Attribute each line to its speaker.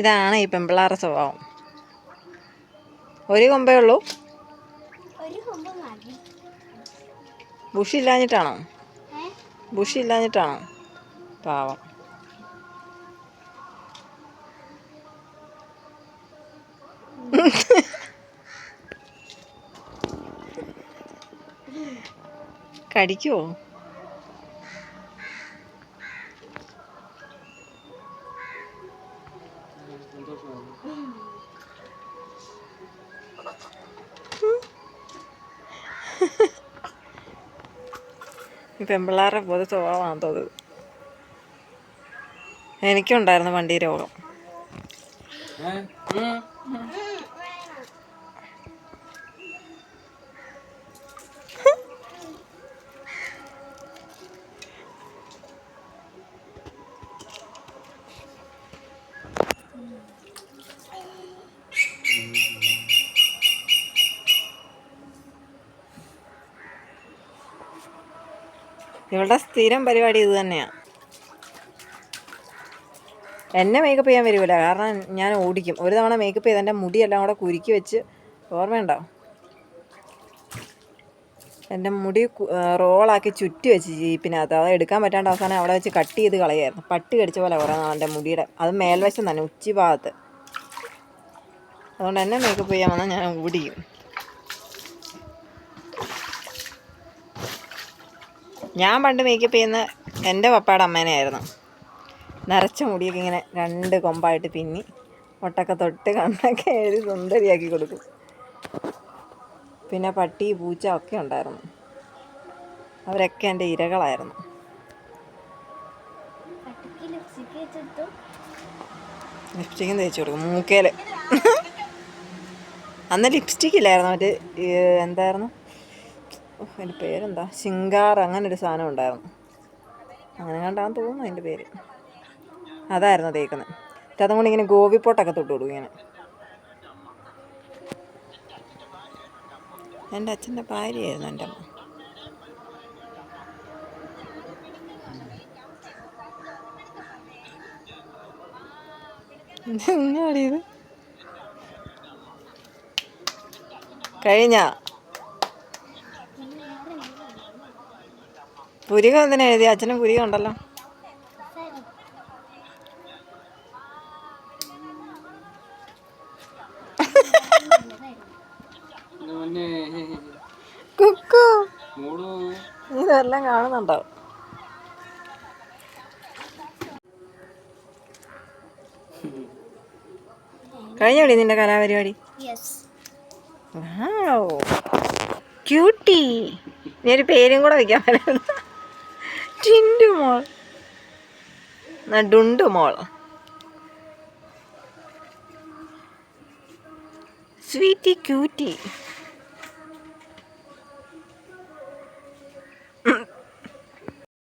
Speaker 1: ഇതാണ് ഈ പെമ്പിളാറ സ്വഭാവം. ഒരു കൊമ്പേ ഉള്ളൂ. ബുഷില്ലാഞ്ഞിട്ടാണോ ബുഷില്ലാഞ്ഞിട്ടാണോ പാവം. കടിക്കുവോ? പെമ്പിള്ളാരുടെ പൊതു സ്വഭാവമാണ് തോന്നുന്നത് എനിക്കുണ്ടായിരുന്നു വണ്ടി രോഗം. ഇവളുടെ സ്ഥിരം പരിപാടി ഇത് തന്നെയാണ് എന്നെ മേക്കപ്പ് ചെയ്യാൻ വരുമല്ല കാരണം ഞാൻ ഓടിക്കും. ഒരു തവണ മേക്കപ്പ് ചെയ്ത് എന്റെ മുടിയെല്ലാം കൂടെ കുരുക്കി വെച്ച് ഓർമ്മയുണ്ടോ? എന്റെ മുടി റോളാക്കി ചുറ്റി വെച്ച് ജീപ്പിനകത്ത്. അത് എടുക്കാൻ പറ്റാണ്ട് അവസാനം അവിടെ വെച്ച് കട്ട് ചെയ്ത് കളയായിരുന്നു. പട്ടി കടിച്ച പോലെ കുറേ നാൾ എന്റെ മുടിയുടെ അത് മേൽവശം തന്നെ ഉച്ചി ഭാഗത്ത്. അതുകൊണ്ട് എന്നെ മേക്കപ്പ് ചെയ്യാൻ വന്നാൽ ഞാൻ ഓടിക്കും. ഞാൻ പണ്ട് മേക്കപ്പ് ചെയ്യുന്ന എന്റെ പപ്പയുടെ അമ്മേനെയായിരുന്നു. നിറച്ച മുടിയൊക്കെ ഇങ്ങനെ രണ്ട് കൊമ്പായിട്ട് പിന്നി മുട്ടൊക്കെ തൊട്ട് കണ്ണൊക്കെ എഴുതി സുന്ദരിയാക്കി കൊടുക്കും. പിന്നെ പട്ടി പൂച്ച ഒക്കെ ഉണ്ടായിരുന്നു. അവരൊക്കെ എന്റെ ഇരകളായിരുന്നു.
Speaker 2: ലിപ്സ്റ്റിക്ക്
Speaker 1: തേച്ച് കൊടുക്കും. മൂക്കേൽ അന്ന് ലിപ്സ്റ്റിക് ഇല്ലായിരുന്നു. മറ്റേ എന്തായിരുന്നു? അതിന്റെ പേരെന്താ? ശിങ്കാർ അങ്ങനെ ഒരു സാധനം ഉണ്ടായിരുന്നു. അങ്ങനെ കണ്ടാന്ന് തോന്നുന്നു അതിന്റെ പേര്. അതായിരുന്നു തേക്കുന്നത് എന്നിട്ട് അതും കൂടി ഇങ്ങനെ ഗോപിപ്പോട്ടൊക്കെ തൊട്ട് കൊടുക്കും ഇങ്ങനെ. എന്റെ അച്ഛന്റെ ഭാര്യയായിരുന്നു എന്റെ അമ്മ. കഴിഞ്ഞ? പുരിക എന്തിനാ എഴുതി അച്ഛനും പുരിക ഉണ്ടല്ലോ. കുക്കു. ഇതെല്ലാം കാണുന്നുണ്ടോ? കഴിഞ്ഞോടി നിന്റെ കലാപരിപാടി?
Speaker 2: യെസ്
Speaker 1: ക്യൂട്ടി നീ ഒരു പേരും കൂടെ വയ്ക്കാൻ പറ്റുന്നു ടിൻഡു മോൾ. എന്നാ മോൾ. Sweety cutie